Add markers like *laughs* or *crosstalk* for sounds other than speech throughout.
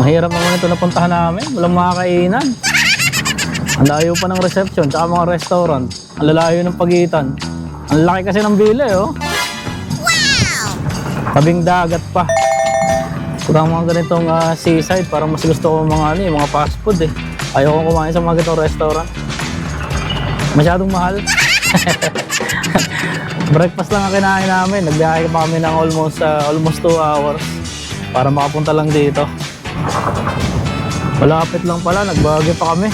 Ang hirap naman ito napuntahan namin. Walang makakainan. Ang layo pa ng reception, tsaka mga restaurant. Ang lalayo ng pagitan. Ang laki kasi ng bile, oh. Tabing dagat pa. Pag mga ganitong ah, seaside, parang mas gusto ko mga ano, eh, mga fast food eh. Ayoko kumain sa mga ganitong restaurant. Masyadong mahal. *laughs* Breakfast lang ang kinain namin. Nagbiyahe pa kami ng almost ah, almost 2 hours para makapunta lang dito. Malapit lang pala, nagbagay pa kami.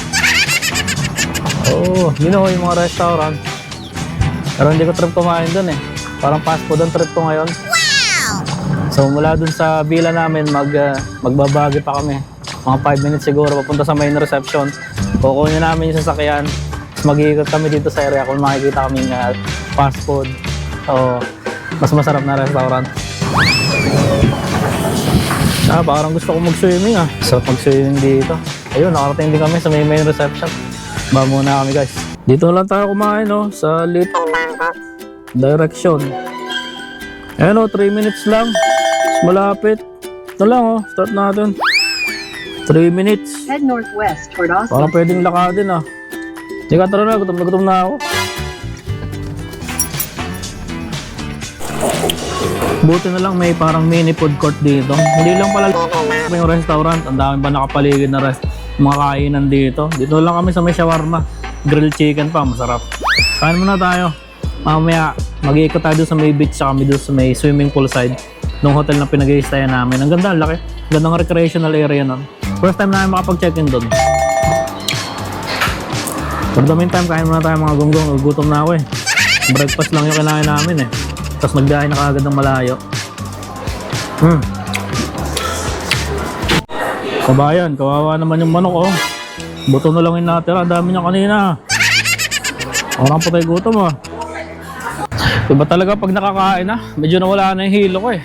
Oo, oh, yun ako yung mga restaurant. Pero hindi ko trip kumain dun eh. Parang fast food ang trip ko ngayon. So mula dun sa villa namin, mag, ah, magbabagi pa kami. Mga 5 minutes siguro papunta sa main reception. Kukunin namin yung sasakyan. Mag-iikot kami dito sa area kung makikita kami uh, fast food. So, mas masarap na restaurant. Ah, parang gusto ko mag-swimming ah. Sarap mag-swimming dito. Ayun, nakarating din kami sa may main reception. Ba muna kami guys. Dito lang tayo kumain no, sa late direction. Ayan o, 3 minutes lang. Mas malapit. Ito lang oh, start natin. 3 minutes. Head northwest toward Austin. Parang pwedeng lakadin ah. Hindi ka tara na, gutom na gutom na ako. Buti na lang may parang mini food court dito. Hindi lang pala yung restaurant. Ang dami pa nakapaligid na rest mga kainan dito. Dito lang kami sa may shawarma. Grilled chicken pa, masarap. Kain muna tayo. Mamaya, mag-iikot tayo sa may beach sa kami doon sa may swimming pool side. Nung hotel na pinag namin. Ang ganda, laki. Gandang recreational area nun. First time namin makapag-check-in doon. For the meantime, kain muna tayo mga gonggong. Gutom na ako eh. Breakfast lang yung kinain namin eh. Tapos nagbiyahe na kagad ng malayo. Hmm. Kabayan, kawawa naman yung manok oh. Buto na lang yung natira. Ang dami niya kanina. Orang po tayo gutom ah. Iba talaga pag nakakain ah. Medyo nawala na yung hilo ko eh.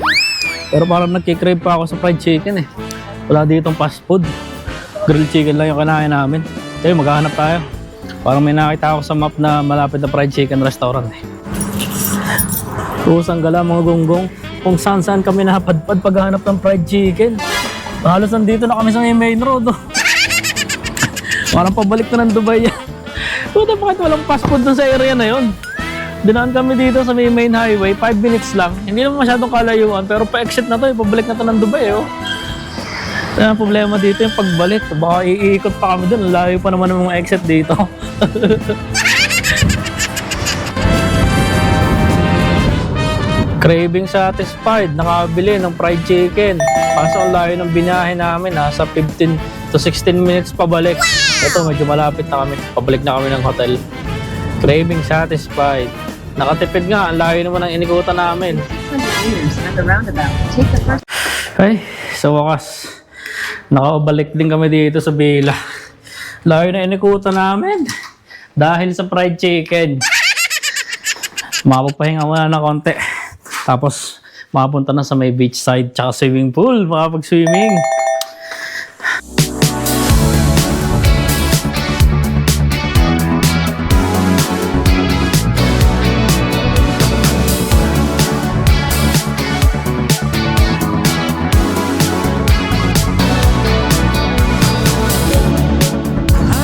Pero parang nagkikrave pa ako sa fried chicken eh. Wala ditong fast food. Grilled chicken lang yung kinain namin. Tayo, maghahanap tayo. Parang may nakita ako sa map na malapit na fried chicken restaurant eh. Kusang gala mga gonggong. Kung saan saan kami napadpad paghahanap ng fried chicken. Halos nandito na kami sa main road. Oh. Parang pabalik na ng Dubai yan. *laughs* Puta, bakit walang fast food dun sa area na yon? Dinaan kami dito sa main highway, 5 minutes lang. Hindi naman masyadong kalayuan, pero pa-exit na to, eh, pabalik na to ng Dubai, oh. Kaya ang problema dito yung pagbalik. Baka iikot pa kami dun, layo pa naman ng mga exit dito. *laughs* Craving satisfied, nakabili ng fried chicken. Kaso ang layo ng binahe namin, nasa 15 to 16 minutes pabalik. Ito, medyo malapit na kami. Pabalik na kami ng hotel. Craving satisfied. Nakatipid nga, ang layo naman ang inikutan namin. 600 meters at the roundabout. Take the first Ay, sa wakas. Nakabalik din kami dito sa Bila. Layo na inikutan namin. Dahil sa fried chicken. *laughs* Mapagpahinga muna ng konti. Tapos, mapunta na sa may beach side tsaka swimming pool. Makapag-swimming.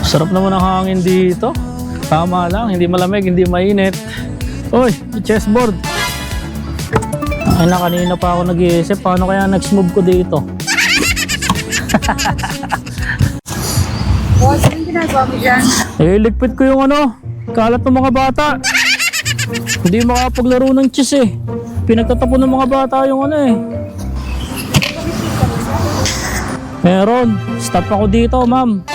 Sarap naman ang hangin dito. Tama lang, hindi malamig, hindi mainit. Uy, chessboard. Ay na, kanina pa ako nag-iisip, paano kaya nag-smooth ko dito? Boss, anong ginagawa mo dyan? Eh, ligpit ko yung ano, kalat ng mga bata. Hindi makapaglaro ng chess eh. Pinagtatapon ng mga bata yung ano eh. Meron. Stop ako dito, ma'am.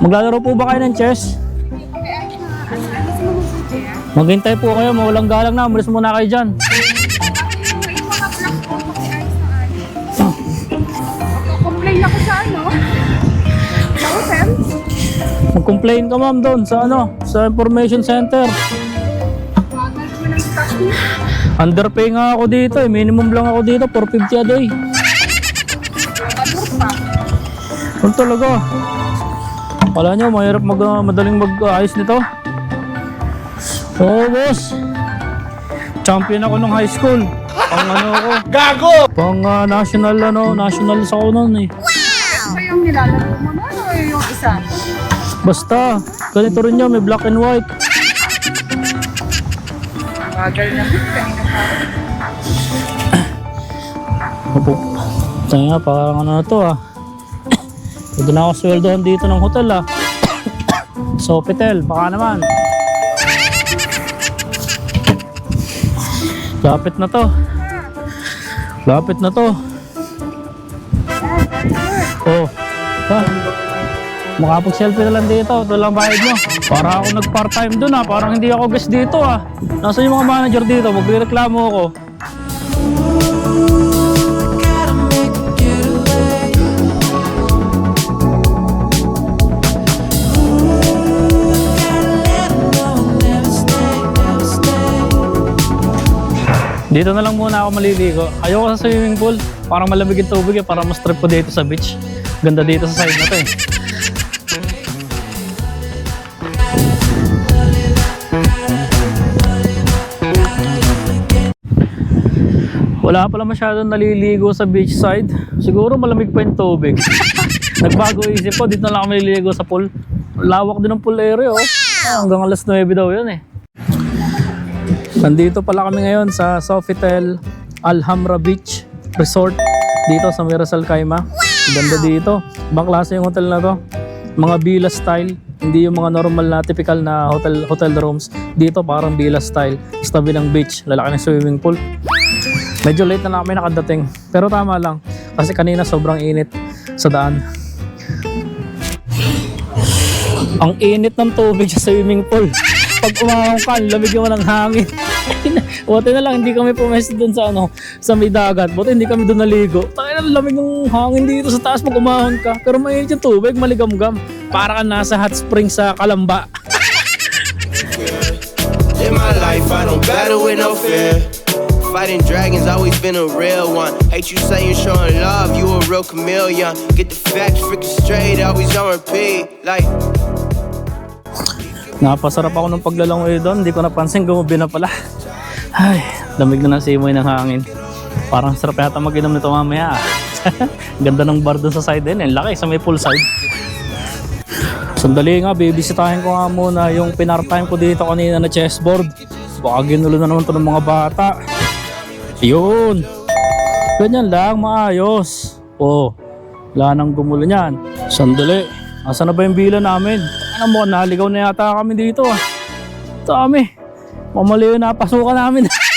Maglalaro po ba kayo ng chess? Maghintay po kayo, mawalang galang na. Umalis muna kayo dyan. Complain ako sa ano? Sa hotel? Mag-complain ka ma'am doon sa ano, sa information center. Bagal niya. Underpay nga ako dito eh. Minimum lang ako dito, 450 a day. Bagal pa. Kung talaga. Kala nyo, mahirap mag, ah, madaling mag-ayos nito. Oo, boss. Champion ako nung high school. Pang ano ako. Gago! Pang ah, national ano, national sa ako noon eh. Ano ba yung nilalaro mo na? Ano yung isa? Basta, ganito rin yan, may black and white. Bagal na. Kanina pa. Opo. Sabi nga, parang ano na to ah. Pwede na ako sweldohan dito ng hotel ah. *coughs* Sofitel, baka naman. Lapit na to. Lapit na to. Oh. Ha? Makapag-selfie na lang dito. Ito lang bayad mo. Para ako nag-part-time dun ah. Parang hindi ako guest dito ah. Nasaan yung mga manager dito? Magre-reklamo ako. Dito na lang muna ako maliligo. Ayoko sa swimming pool. Parang malamig yung tubig eh. Parang mas trip ko dito sa beach. Ganda dito sa side na to eh. Wala pala masyadong naliligo sa beach side. Siguro malamig pa yung tubig. *laughs* Nagbago isip ko, dito na lang ako maliligo sa pool. Lawak din ng pool area oh. Hanggang alas 9 daw yun eh. Nandito pala kami ngayon sa Sofitel Alhambra Beach Resort dito sa Mirasal Kaima. Ganda dito. Ibang klase yung hotel na to. Mga villa style. Hindi yung mga normal na typical na hotel hotel rooms. Dito parang villa style. Sa tabi ng beach. Lalaki ng swimming pool. Medyo late na kami nakadating. Pero tama lang. Kasi kanina sobrang init sa daan. Ang init ng tubig sa swimming pool. Pag umahong ka, lamig naman ng hangin. Buti na lang, hindi kami pumesto dun sa ano, sa may dagat. Buti hindi kami dun naligo. Tayo na lamig ng hangin dito sa taas pag umahon ka. Pero mainit yung tubig, maligamgam. Para ka nasa hot spring sa Kalamba. *laughs* In my life, I don't battle with no fear. Fighting dragons, always been a real one. Hate you saying showing love, you a real chameleon. Get the facts freaking straight, always on repeat. Like, Napasarap ako ng paglalangoy doon. Hindi ko napansin, gumabi na pala. Ay, lamig na ng simoy ng hangin. Parang sarap yata mag-inom nito mamaya. *laughs* Ganda ng bar doon sa side din. Ang laki sa may pool side. Sandali nga, bibisitahin ko nga muna yung pinartime ko dito kanina na chessboard. Baka ginulo na naman to ng mga bata. Yun. Ganyan lang, maayos. Oh, wala nang gumulo niyan. Sandali. Asa na ba yung bila namin? Ano mo, naligaw na yata kami dito ah. Dami. Mamali yung napasukan namin. *laughs*